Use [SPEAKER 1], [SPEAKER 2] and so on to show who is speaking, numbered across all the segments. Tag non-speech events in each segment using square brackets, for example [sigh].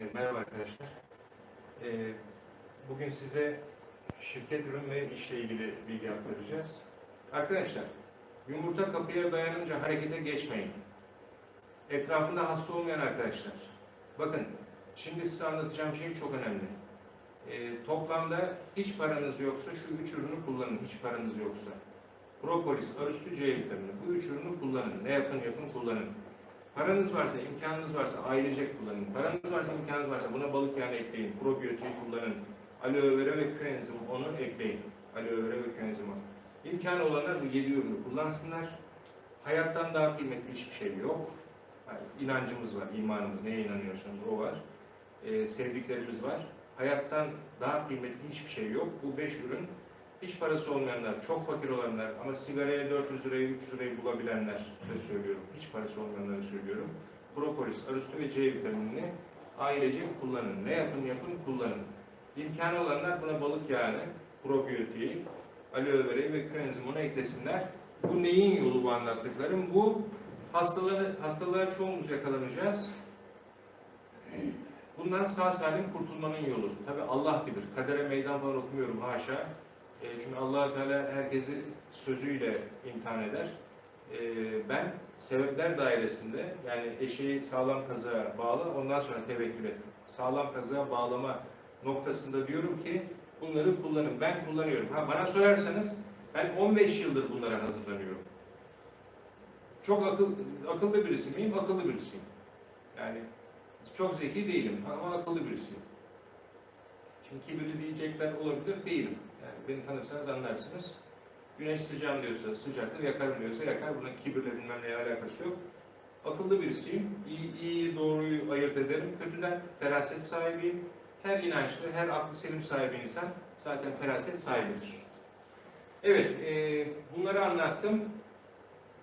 [SPEAKER 1] Evet, Merhaba arkadaşlar. Ee, bugün size şirket ürün ve işle ilgili bilgi aktaracağız. Arkadaşlar, yumurta kapıya dayanınca harekete geçmeyin. Etrafında hasta olmayan arkadaşlar. Bakın, şimdi size anlatacağım şey çok önemli. Ee, toplamda hiç paranız yoksa şu üç ürünü kullanın, hiç paranız yoksa. Propolis, arüstü, C vitamini. Bu üç ürünü kullanın. Ne yapın yapın kullanın. Paranız varsa, imkanınız varsa ailecek kullanın. Paranız varsa, imkanınız varsa buna balık yağı ekleyin. Probiyotiği kullanın. Aloe vera ve koenzim onu ekleyin. Aloe vera ve koenzim onu. İmkanı olanlar bu yedi ürünü kullansınlar. Hayattan daha kıymetli hiçbir şey yok. Yani var, imanımız, neye inanıyorsanız o var. Ee, sevdiklerimiz var. Hayattan daha kıymetli hiçbir şey yok. Bu beş ürün hiç parası olmayanlar, çok fakir olanlar ama sigaraya 400 lirayı, 300 lirayı bulabilenler de söylüyorum. Hiç parası olmayanları söylüyorum. Propolis, arüstü ve C vitaminini ailece kullanın. Ne yapın yapın kullanın. İmkanı olanlar buna balık yağını, probiyotiği, aloe verayı ve koenzimonu eklesinler. Bu neyin yolu bu anlattıklarım? Bu hastaları, hastalığa çoğumuz yakalanacağız. Bundan sağ salim kurtulmanın yolu. Tabi Allah bilir. Kadere meydan falan okumuyorum haşa. E, çünkü allah Teala herkesi sözüyle imtihan eder. E, ben sebepler dairesinde yani eşeği sağlam kazığa bağlı ondan sonra tevekkül et. Sağlam kazığa bağlama noktasında diyorum ki bunları kullanın. Ben kullanıyorum. Ha bana sorarsanız ben 15 yıldır bunlara hazırlanıyorum. Çok akıl, akıllı birisi miyim? Akıllı birisiyim. Yani çok zeki değilim ama akıllı birisiyim. Şimdi kibirli diyecekler olabilir, değilim. Yani beni tanırsanız anlarsınız. Güneş sıcağım diyorsa sıcaktır, yakarım diyorsa yakar. Bunun kibirle bilmem neye alakası yok. Akıllı birisiyim. İyi, iyi doğruyu ayırt ederim. Kötüden feraset sahibiyim. Her inançlı, her aklı selim sahibi insan zaten feraset sahibidir. Evet, e, bunları anlattım.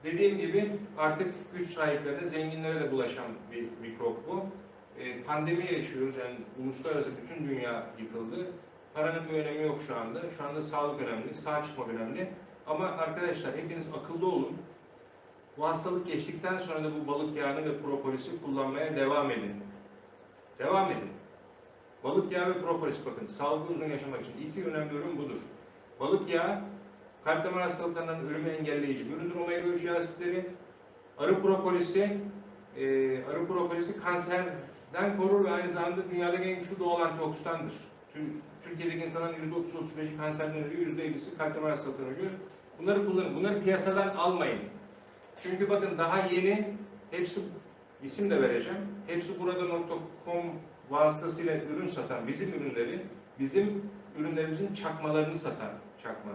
[SPEAKER 1] Dediğim gibi artık güç sahiplerine, zenginlere de bulaşan bir mikrop bu. E, pandemi yaşıyoruz yani uluslararası bütün dünya yıkıldı. Paranın bir önemi yok şu anda. Şu anda sağlık önemli, sağ çıkmak önemli. Ama arkadaşlar hepiniz akıllı olun. Bu hastalık geçtikten sonra da bu balık yağını ve propolisi kullanmaya devam edin. Devam edin. Balık yağı ve propolis bakın sağlıklı uzun yaşamak için iki önemli ürün budur. Balık yağı kalp damar hastalıklarından ölümü engelleyici üründür omega 3 yağ asitleri. Arı propolisi e, arı propolisi kanserden korur ve aynı zamanda dünyadaki en güçlü doğal antioksidandır. Tüm- Türkiye'deki insanların %30-35'i kanserden ölüyor, %50'si kalp damar hastalıklarından ölüyor. Bunları kullanın. Bunları piyasadan almayın. Çünkü bakın daha yeni hepsi isim de vereceğim. Hepsi burada.com vasıtasıyla ürün satan bizim ürünleri, bizim ürünlerimizin çakmalarını satan çakma.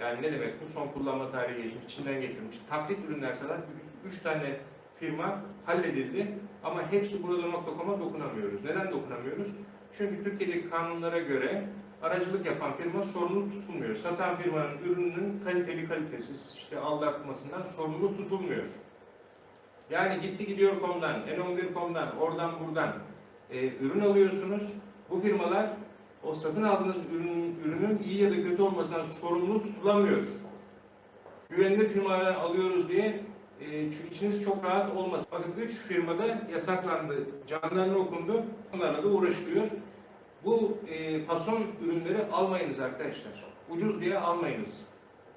[SPEAKER 1] Yani ne demek bu? Son kullanma tarihi geçmiş, içinden getirilmiş. Taklit ürünler satan 3 tane firma halledildi ama hepsi burada.com'a dokunamıyoruz. Neden dokunamıyoruz? Çünkü Türkiye'deki kanunlara göre aracılık yapan firma sorumlu tutulmuyor. Satan firmanın ürününün kaliteli kalitesiz işte aldatmasından sorumlu tutulmuyor. Yani gitti gidiyor komdan, N11.com'dan, oradan buradan e, ürün alıyorsunuz. Bu firmalar o satın aldığınız ürünün, ürünün iyi ya da kötü olmasından sorumlu tutulamıyor. Güvenilir firmalardan alıyoruz diye çünkü içiniz çok rahat olmasın. Bakın 3 firmada yasaklandı, canlarına okundu, onlarla da uğraşılıyor. Bu e, fason ürünleri almayınız arkadaşlar. Ucuz diye almayınız.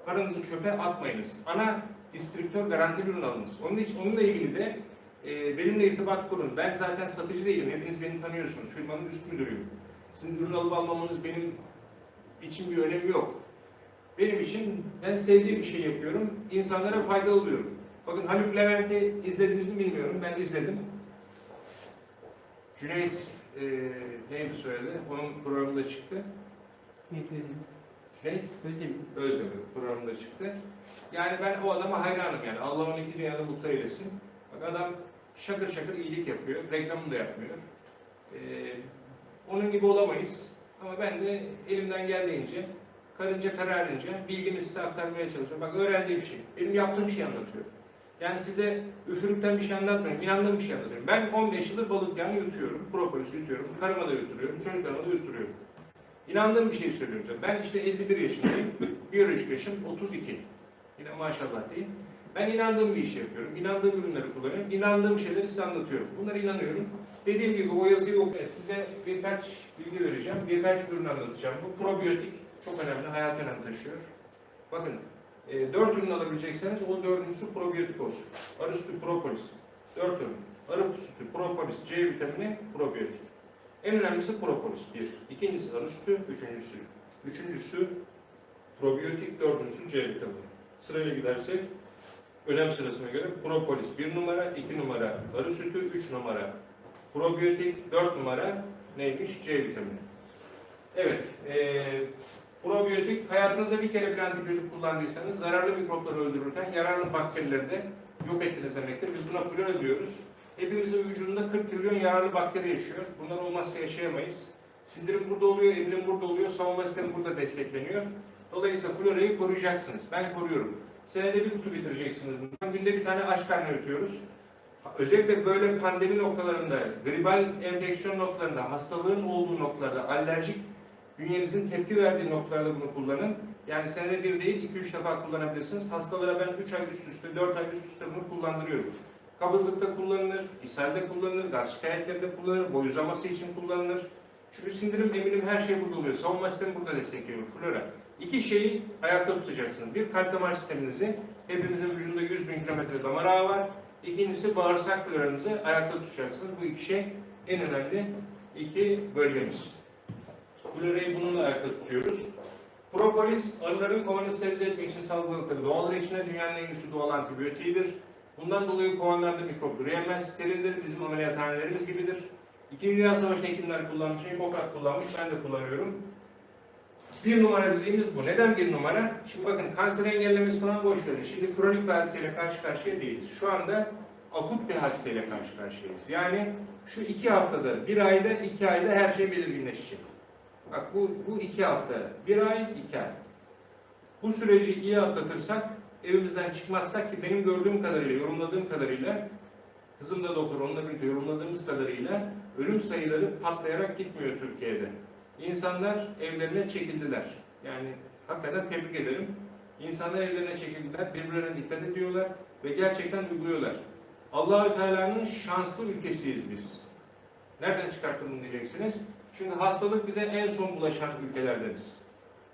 [SPEAKER 1] Paranızı çöpe atmayınız. Ana distribütör garantili ürün alınız. Onun için onunla ilgili de e, benimle irtibat kurun. Ben zaten satıcı değilim. Hepiniz beni tanıyorsunuz. Firmanın üst müdürüyüm. Sizin ürün alıp almamanız benim için bir önemi yok. Benim için ben sevdiğim bir şey yapıyorum. İnsanlara faydalı oluyorum. Bakın Haluk Levent'i izlediniz mi bilmiyorum. Ben izledim. Cüneyt e, neydi söyledi? Onun programında çıktı. Cüneyt
[SPEAKER 2] Özdemir.
[SPEAKER 1] Özdemir programında çıktı. Yani ben o adama hayranım yani. Allah onu iki dünyada mutlu eylesin. Bak adam şakır şakır iyilik yapıyor. Reklamını da yapmıyor. Ee, onun gibi olamayız. Ama ben de elimden geldiğince, karınca kararınca bilgimi size aktarmaya çalışıyorum. Bak öğrendiğim şey. Benim yaptığım şeyi anlatıyorum. Yani size üfürükten bir şey anlatmıyorum. İnandığım bir şey anlatıyorum. Ben 15 yıldır balık yağını yutuyorum. Propolis yutuyorum. Karıma da yuturuyorum. Çocuklarıma da yuturuyorum. İnandığım bir şey söylüyorum size. Ben işte 51 yaşındayım. [laughs] Biyolojik yaşım 32. Yine maşallah değil. Ben inandığım bir iş yapıyorum. inandığım ürünleri kullanıyorum. inandığım şeyleri size anlatıyorum. Bunlara inanıyorum. Dediğim gibi o yazıyı okuyun. Size birkaç bilgi vereceğim. Birkaç ürün anlatacağım. Bu probiyotik çok önemli. Hayat önem taşıyor. Bakın e, 4 ürün alabilecekseniz o dördüncüsü probiyotik olsun. Arı sütü, propolis. 4 ürün. Arı sütü, propolis, C vitamini, probiyotik. En önemlisi propolis. Bir. İkincisi arı sütü, üçüncüsü. Üçüncüsü probiyotik, dördüncüsü C vitamini. Sırayla gidersek önem sırasına göre propolis 1 numara, 2 numara arı sütü, 3 numara probiyotik, 4 numara neymiş? C vitamini. Evet, eee probiyotik hayatınızda bir kere bir antibiyotik kullandıysanız zararlı mikropları öldürürken yararlı bakterileri de yok ettiniz demektir. Biz buna flora diyoruz. Hepimizin vücudunda 40 trilyon yararlı bakteri yaşıyor. Bunlar olmazsa yaşayamayız. Sindirim burada oluyor, emilim burada oluyor, savunma sistemi burada destekleniyor. Dolayısıyla florayı koruyacaksınız. Ben koruyorum. Senede bir kutu bitireceksiniz bundan. Günde bir tane aç karnı ötüyoruz. Özellikle böyle pandemi noktalarında, gribal enfeksiyon noktalarında, hastalığın olduğu noktalarda, alerjik bünyenizin tepki verdiği noktalarda bunu kullanın. Yani senede bir değil, iki üç defa kullanabilirsiniz. Hastalara ben 3 ay üst üste, 4 ay üst üste bunu kullandırıyorum. Kabızlıkta kullanılır, ishalde kullanılır, gaz şikayetlerinde kullanılır, boy uzaması için kullanılır. Çünkü sindirim, emilim her şey burada oluyor. Savunma sistemi burada destekliyor, flora. İki şeyi ayakta tutacaksınız. Bir, kalp damar sisteminizi, hepimizin vücudunda 100 bin kilometre damar ağı var. İkincisi, bağırsak floranızı ayakta tutacaksınız. Bu iki şey en önemli iki bölgemiz. Florayı bununla ayakta tutuyoruz. Propolis, arıların kovanı sterilize etmek için salgıladıkları doğal içine dünyanın en güçlü doğal antibiyotiğidir. Bundan dolayı kovanlarda mikrop üreyemez, sterildir, bizim ameliyathanelerimiz gibidir. İkinci Dünya Savaşı hekimler kullanmış, Hipokrat kullanmış, ben de kullanıyorum. Bir numara dediğimiz bu. Neden bir numara? Şimdi bakın kanser engellemesi falan boş verin. Şimdi kronik bir hadiseyle karşı karşıya değiliz. Şu anda akut bir hadiseyle karşı karşıyayız. Yani şu iki haftada, bir ayda, iki ayda her şey belirginleşecek. Bak bu, bu iki hafta, bir ay, iki ay. Bu süreci iyi atlatırsak, evimizden çıkmazsak ki benim gördüğüm kadarıyla, yorumladığım kadarıyla, kızım da doktor, onunla birlikte yorumladığımız kadarıyla ölüm sayıları patlayarak gitmiyor Türkiye'de. İnsanlar evlerine çekildiler. Yani hakikaten tebrik ederim. İnsanlar evlerine çekildiler, birbirlerine dikkat ediyorlar ve gerçekten uyguluyorlar. Allahü Teala'nın şanslı ülkesiyiz biz. Nereden çıkarttım bunu diyeceksiniz? Çünkü hastalık bize en son bulaşan ülkelerdeniz.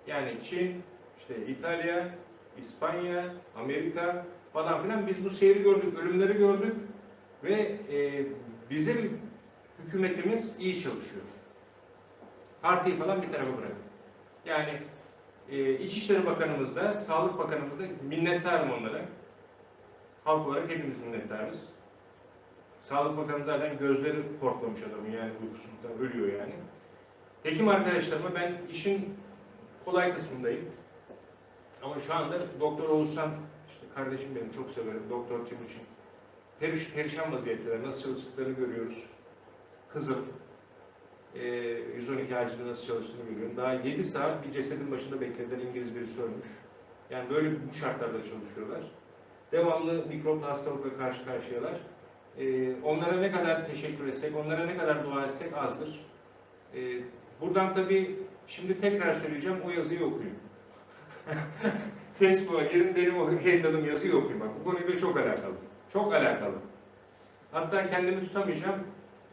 [SPEAKER 1] Yani Çin, işte İtalya, İspanya, Amerika falan filan biz bu seyri gördük, ölümleri gördük ve e, bizim hükümetimiz iyi çalışıyor. Partiyi falan bir tarafa bırakın. Yani e, İçişleri Bakanımız da, Sağlık Bakanımız da minnettarım onlara. Halk olarak hepimiz minnettarız. Sağlık Bakanı zaten gözleri korklamış adamın yani uykusuzluktan ölüyor yani. Hekim arkadaşlarıma ben işin kolay kısmındayım. Ama şu anda Doktor Oğuzhan, işte kardeşim benim çok severim, Doktor Timuçin. Periş, perişan vaziyetteler, nasıl çalıştıklarını görüyoruz. Kızım, e, 112 acilde nasıl çalıştığını görüyorum. Daha 7 saat bir cesedin başında beklediler, İngiliz birisi ölmüş. Yani böyle bu şartlarda çalışıyorlar. Devamlı mikroplu hastalıkla karşı karşıyalar. Ee, onlara ne kadar teşekkür etsek, onlara ne kadar dua etsek azdır. Ee, buradan tabii şimdi tekrar söyleyeceğim, o yazıyı okuyun. [laughs] Facebook'a girin, benim o yayınladığım yazıyı okuyun. Bak bu konuyla çok alakalı. Çok alakalı. Hatta kendimi tutamayacağım.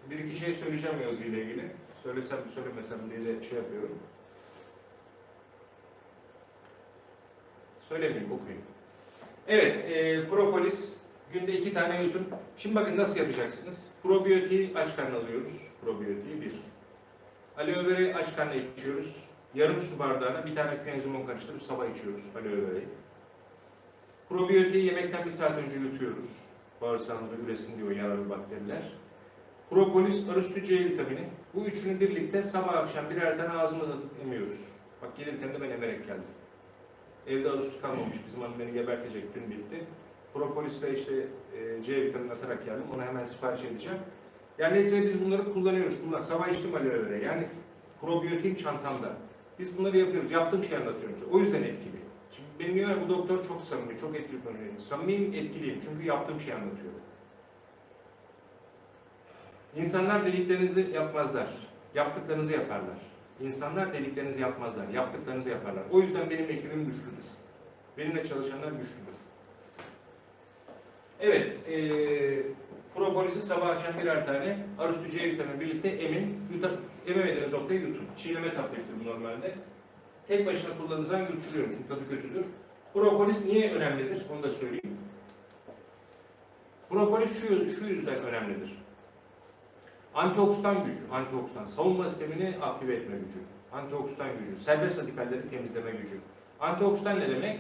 [SPEAKER 1] Bir iki şey söyleyeceğim yazıyla ilgili. Söylesem mi söylemesem diye de şey yapıyorum. Söylemeyeyim, okuyun. Evet, e, propolis günde iki tane yutun. Şimdi bakın nasıl yapacaksınız? Probiyotiği aç karnına alıyoruz. Probiyotiği bir. Aloe vera'yı aç karnına içiyoruz. Yarım su bardağına bir tane koenzimon karıştırıp sabah içiyoruz aloe vera'yı. Probiyotiği yemekten bir saat önce yutuyoruz. Bağırsağımızda üresin diyor yararlı bakteriler. Propolis, arüstü C vitamini. Bu üçünü birlikte sabah akşam birer tane ağzımıza emiyoruz. Bak gelirken de ben emerek geldim. Evde arüstü kalmamış. Bizim hanım beni gebertecek. Dün bitti. Propolisle işte e, C vitamini atarak geldim. Onu hemen sipariş edeceğim. Yani neyse biz bunları kullanıyoruz. Kullan. Sabah içtim vera. Yani probiyotiğim çantamda. Biz bunları yapıyoruz. Yaptığım şeyi anlatıyorum. O yüzden etkili. Şimdi benim diyorlar bu doktor çok samimi, çok etkili konuşuyor. Samimiyim, etkiliyim. Çünkü yaptığım şeyi anlatıyorum. İnsanlar dediklerinizi yapmazlar. Yaptıklarınızı yaparlar. İnsanlar dediklerinizi yapmazlar. Yaptıklarınızı yaparlar. O yüzden benim ekibim güçlüdür. Benimle çalışanlar güçlüdür. Evet, eee propolis'i sabah akşam birer tane Aristo C vitamini birlikte emin, yuta, ememediğiniz noktaya yutun. Çiğneme taktiğidir bu normalde. Tek başına kullanıldığı zaman yutturuyorum çünkü tadı kötüdür. Propolis niye önemlidir? Onu da söyleyeyim. Propolis şu, şu yüzden önemlidir. Antioksidan gücü, antioksidan, savunma sistemini aktive etme gücü, antioksidan gücü, serbest radikalleri temizleme gücü. Antioksidan ne demek?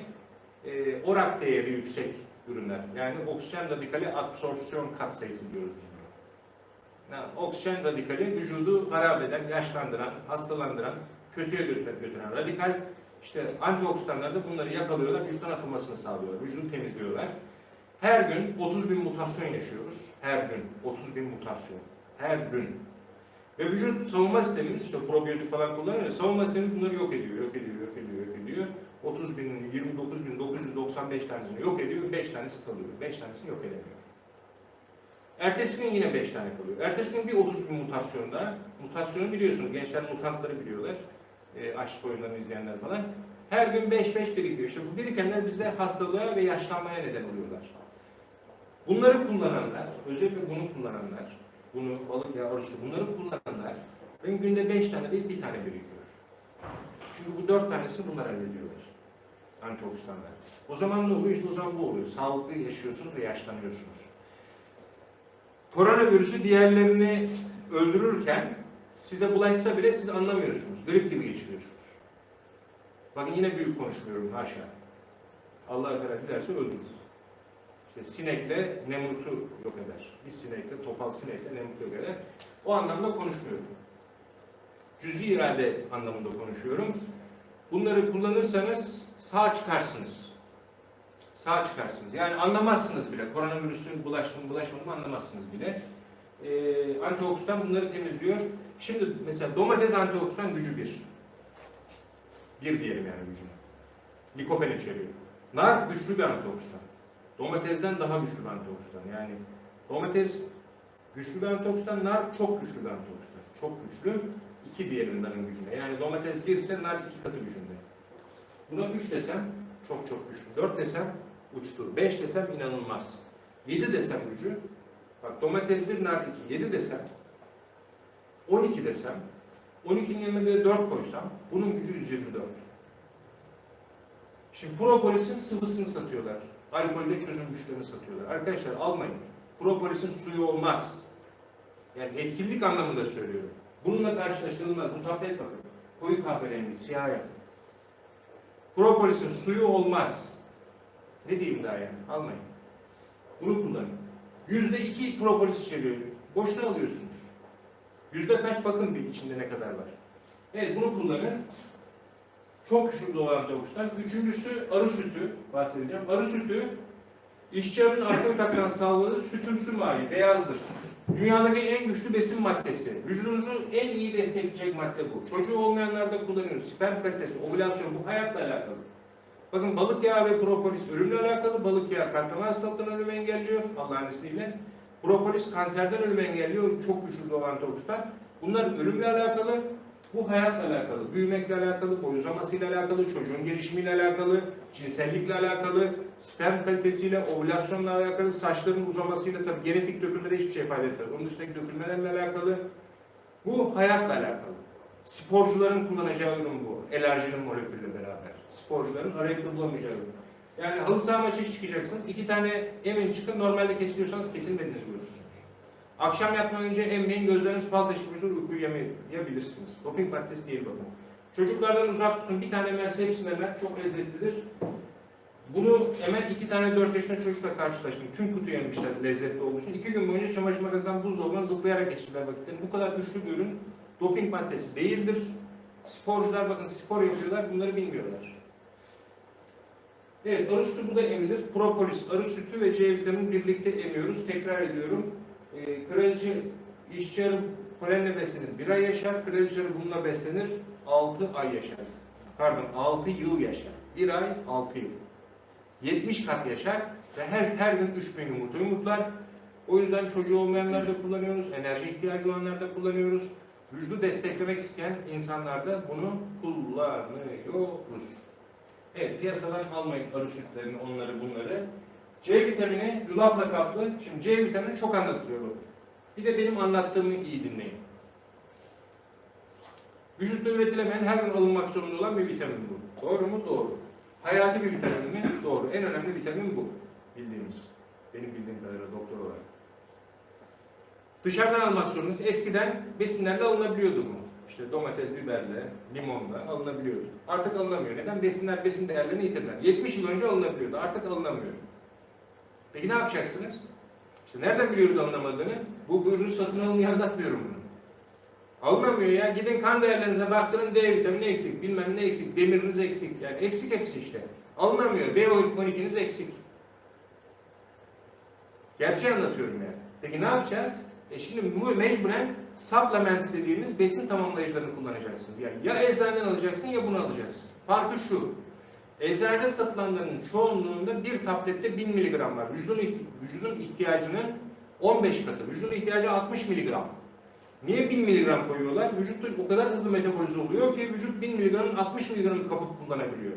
[SPEAKER 1] Ee, orak değeri yüksek ürünler. Yani oksijen radikali absorpsiyon katsayısı diyoruz biz buna. Yani oksijen radikali vücudu harap eden, yaşlandıran, hastalandıran, kötüye götüren, radikal. İşte antioksidanlar da bunları yakalıyorlar, vücuttan atılmasını sağlıyorlar, vücudu temizliyorlar. Her gün 30 bin mutasyon yaşıyoruz. Her gün 30 bin mutasyon. Her gün. Ve vücut savunma sistemimiz işte probiyotik falan kullanıyor. Savunma sistemi bunları yok ediyor, yok ediyor, yok ediyor, yok ediyor. 30 bin, 29 bin, 995 tanesini yok ediyor, 5 tanesi kalıyor. 5 tanesini yok edemiyor. Ertesi gün yine 5 tane kalıyor. Ertesi gün bir 30 bin mutasyonda, mutasyonu biliyorsunuz, gençler mutantları biliyorlar. E, aşk oyunlarını izleyenler falan. Her gün 5-5 birikiyor. İşte bu birikenler bizde hastalığa ve yaşlanmaya neden oluyorlar. Bunları kullananlar, özellikle bunu kullananlar, bunu balık yağı, arısı, bunları kullananlar benim günde 5 tane değil bir tane birikiyor. Çünkü bu 4 tanesi bunlar hallediyorlar. Antioksidanlar. O zaman ne oluyor? İşte o zaman bu oluyor. Sağlıklı yaşıyorsunuz ve yaşlanıyorsunuz. Koronavirüsü diğerlerini öldürürken size bulaşsa bile siz anlamıyorsunuz. Grip gibi geçiriyorsunuz. Bakın yine büyük konuşmuyorum haşa. Allah Teala dilerse öldürür. İşte sinekle Nemrut'u yok eder. Bir sinekle, topal sinekle Nemrut'u yok eder. O anlamda konuşmuyorum. Cüzi irade anlamında konuşuyorum. Bunları kullanırsanız sağ çıkarsınız. Sağ çıkarsınız. Yani anlamazsınız bile. Koronavirüsün bulaştı mı bulaşmadı mı anlamazsınız bile. Ee, antioksidan bunları temizliyor. Şimdi mesela domates antioksidan gücü bir. Bir diyelim yani gücünü. Likopen içeriyor. Nar güçlü bir antioksidan. Domatesden daha güçlü bir antioksidan. Yani domates güçlü bir antioksidan, nar çok güçlü bir antioksidan. Çok güçlü. İki diyelim narın gücüne. Yani domates bir nar iki katı gücünde. Buna üç desem çok çok güçlü. Dört desem uçtu. Beş desem inanılmaz. Yedi desem gücü. Bak domates bir, nar iki. Yedi desem. On iki desem. On ikinin yanına bir de dört koysam bunun gücü 124. Şimdi propolis'in sıvısını satıyorlar. Alkolde çözüm güçlerini satıyorlar. Arkadaşlar almayın. Propolis'in suyu olmaz. Yani etkinlik anlamında söylüyorum. Bununla karşılaştırılmaz. Bu tablet bakın. Koyu kahverengi, siyah yapın. Propolis'in suyu olmaz. Ne diyeyim daha yani? Almayın. Bunu kullanın. Yüzde iki propolis içeriyor. Boşuna alıyorsunuz. Yüzde kaç bakın bir içinde ne kadar var. Evet bunu kullanın. Çok güçlü olan antioksidan. Üçüncüsü arı sütü bahsedeceğim. Arı sütü işçi arının arka kakan sağladığı sütümsü mayi, beyazdır. Dünyadaki en güçlü besin maddesi. Vücudunuzu en iyi destekleyecek madde bu. Çocuğu olmayanlarda kullanıyoruz. Sperm kalitesi, ovülasyon bu hayatla alakalı. Bakın balık yağı ve propolis ölümle alakalı. Balık yağı damar hastalıklarını ölümü engelliyor Allah'ın izniyle. Propolis kanserden ölümü engelliyor. Çok güçlü bir antioksidan. Bunlar ölümle alakalı. Bu hayatla alakalı, büyümekle alakalı, boy alakalı, çocuğun gelişimiyle alakalı, cinsellikle alakalı, sperm kalitesiyle, ovülasyonla alakalı, saçların uzamasıyla tabii genetik dökülmede hiçbir şey ifade etmez. Onun dışındaki dökülmelerle alakalı. Bu hayatla alakalı. Sporcuların kullanacağı ürün bu. Elerjinin molekülüyle beraber. Sporcuların arayıp bulamayacağı ürün. Yani halı saha maçı çıkacaksınız. iki tane emin çıkın. Normalde kesiliyorsanız kesilmediğinizi görürsünüz. Akşam yatmadan önce emmeyin, gözleriniz fal taşımıştır, uykuyu yemeyebilirsiniz. Doping maddesi değil bakın. Çocuklardan uzak tutun, bir tane emerse hepsini emer, çok lezzetlidir. Bunu hemen iki tane dört yaşında çocukla karşılaştım. Tüm kutu yemişler lezzetli olduğu için. İki gün boyunca çamaşır makinesinden buzdolabına zıplayarak geçirdiler vakitlerini. Bu kadar güçlü bir ürün doping maddesi değildir. Sporcular bakın spor yapıyorlar, bunları bilmiyorlar. Evet, arı sütü burada emilir. Propolis, arı sütü ve C vitamini birlikte emiyoruz. Tekrar ediyorum. E, kraliçe işçi arı. Bir ay yaşar. Kraliçe arı bununla beslenir. 6 ay yaşar. Pardon 6 yıl yaşar. Bir ay 6 yıl. 70 kat yaşar ve her her gün 3000 yumurta yumurtlar. O yüzden çocuğu olmayanlar da kullanıyoruz. Enerji ihtiyacı olanlar da kullanıyoruz. Vücudu desteklemek isteyen insanlar da bunu kullanıyoruz. Evet piyasadan almayın arı sütlerini, onları bunları. C vitamini yulafla kaplı. Şimdi C vitamini çok anlatılıyor bakın. Bir de benim anlattığımı iyi dinleyin. Vücutta üretilemeyen her gün alınmak zorunda olan bir vitamin bu. Doğru mu? Doğru. Hayati bir vitamin mi? Doğru. En önemli vitamin bu. Bildiğimiz. Benim bildiğim kadarıyla doktor olarak. Dışarıdan almak zorundayız. Eskiden besinlerle alınabiliyordu bu. İşte domates, biberle, limonla alınabiliyordu. Artık alınamıyor. Neden? Besinler besin değerlerini yitirdiler. 70 yıl önce alınabiliyordu. Artık alınamıyor. Peki ne yapacaksınız? İşte nereden biliyoruz alınamadığını? Bu ürünü satın alın diye anlatmıyorum bunu. Alınamıyor ya. Gidin kan değerlerinize baktırın D vitamini eksik, bilmem ne eksik, demiriniz eksik. Yani eksik hepsi işte. Alınamıyor. B12'niz eksik. Gerçeği anlatıyorum yani. Peki ne yapacağız? E şimdi bu mecburen supplements dediğimiz besin tamamlayıcılarını kullanacaksın. Yani ya eczaneden alacaksın ya bunu alacaksın. Farkı şu. Eczanede satılanların çoğunluğunda bir tablette 1000 mg var. Vücudun, vücudun ihtiyacının 15 katı. Vücudun ihtiyacı 60 mg. Niye 1000 mg koyuyorlar? Vücut o kadar hızlı metabolize oluyor ki vücut 1000 mg'ın 60 mg'ını kapıp kullanabiliyor.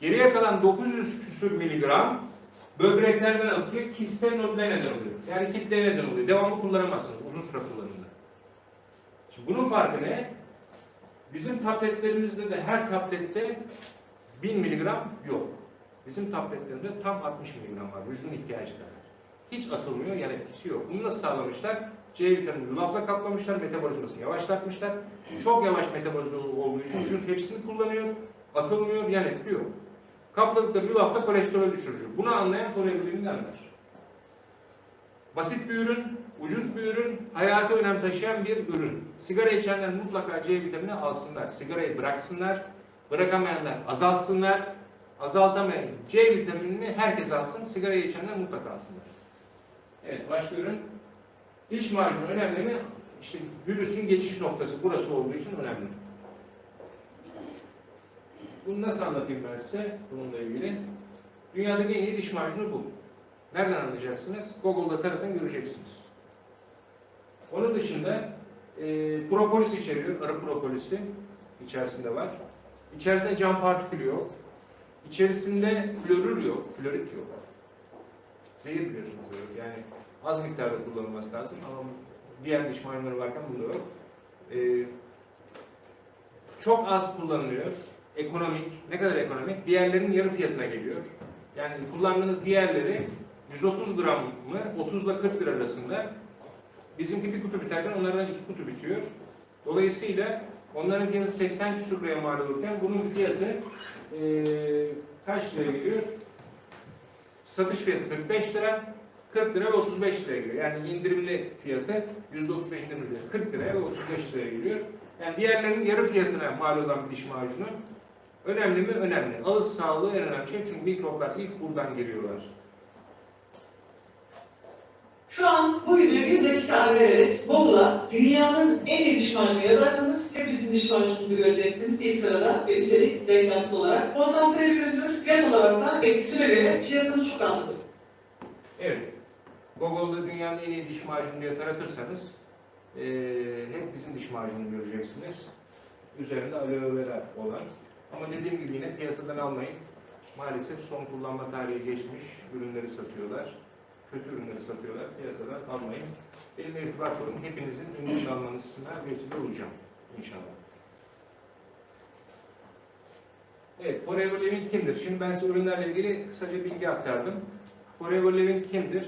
[SPEAKER 1] Geriye kalan 900 küsür miligram böbreklerden alınıyor, kiste nodüle neden oluyor. Yani kitle neden oluyor. Devamlı kullanamazsınız uzun süre kullanımda. Şimdi bunun farkı ne? Bizim tabletlerimizde de her tablette 1000 miligram yok. Bizim tabletlerimizde tam 60 miligram var. Vücudun ihtiyacı kadar. Hiç atılmıyor, yan etkisi yok. Bunu nasıl sağlamışlar? C vitamini yulafla kaplamışlar, metabolizmasını yavaşlatmışlar. Çok yavaş metabolize olduğu için vücut hepsini kullanıyor, atılmıyor, yan etki yok. Kapladıkları yulafta kolesterol düşürücü. Bunu anlayan Kore'nin anlar. Basit bir ürün, ucuz bir ürün, hayata önem taşıyan bir ürün. Sigara içenler mutlaka C vitamini alsınlar. Sigarayı bıraksınlar, bırakamayanlar azaltsınlar, azaltamayan C vitaminini herkes alsın, sigara içenler mutlaka alsınlar. Evet, başka ürün. Diş macunu önemli mi? İşte virüsün geçiş noktası burası olduğu için önemli. Bunu nasıl anlatayım ben size bununla ilgili? Dünyadaki en iyi diş macunu bu. Nereden anlayacaksınız? Google'da taratın göreceksiniz. Onun dışında e, propolis içeriyor, arı propolisi içerisinde var. İçerisinde cam partikülü yok. İçerisinde florür yok, florit yok. Zehir biliyorsunuz yok. Yani az miktarda kullanılması lazım ama diğer diş macunları varken bunda yok. E, çok az kullanılıyor. Ekonomik. Ne kadar ekonomik? Diğerlerinin yarı fiyatına geliyor. Yani kullandığınız diğerleri 130 gram mı 30 ile 40 lira arasında. Bizimki bir kutu biterken onlardan iki kutu bitiyor. Dolayısıyla onların fiyatı 80 küsur liraya mal olurken bunun fiyatı eee kaç liraya geliyor? Satış fiyatı 45 lira, 40 lira ve 35 liraya geliyor. Yani indirimli fiyatı %35 indirimli fiyatı 40 liraya ve 35 liraya geliyor. Yani diğerlerinin yarı fiyatına mal olan bir diş macunu önemli mi? Önemli. Ağız sağlığı en önemli şey çünkü mikroplar ilk buradan geliyorlar.
[SPEAKER 2] Şu an bu videoya bir dakika ara vererek Google'a dünyanın en iyi diş macunu hep bizim diş macunumuzu göreceksiniz ilk sırada ve üstelik reklamsız olarak. Konsantre bir üründür, fiyat olarak da etkisine göre piyasanın çok anlıdır.
[SPEAKER 1] Evet. Google'da dünyanın en iyi diş macunu diye taratırsanız eee hep bizim diş macununu göreceksiniz. Üzerinde aloe vera olan. Ama dediğim gibi yine piyasadan almayın. Maalesef son kullanma tarihi geçmiş ürünleri satıyorlar. Kötü ürünleri satıyorlar. Piyasadan almayın. Benimle irtibat kurun. Hepinizin ürün almanızına vesile olacağım. İnşallah. Evet, Forever Living kimdir? Şimdi ben size ürünlerle ilgili kısaca bilgi aktardım. Forever Living kimdir?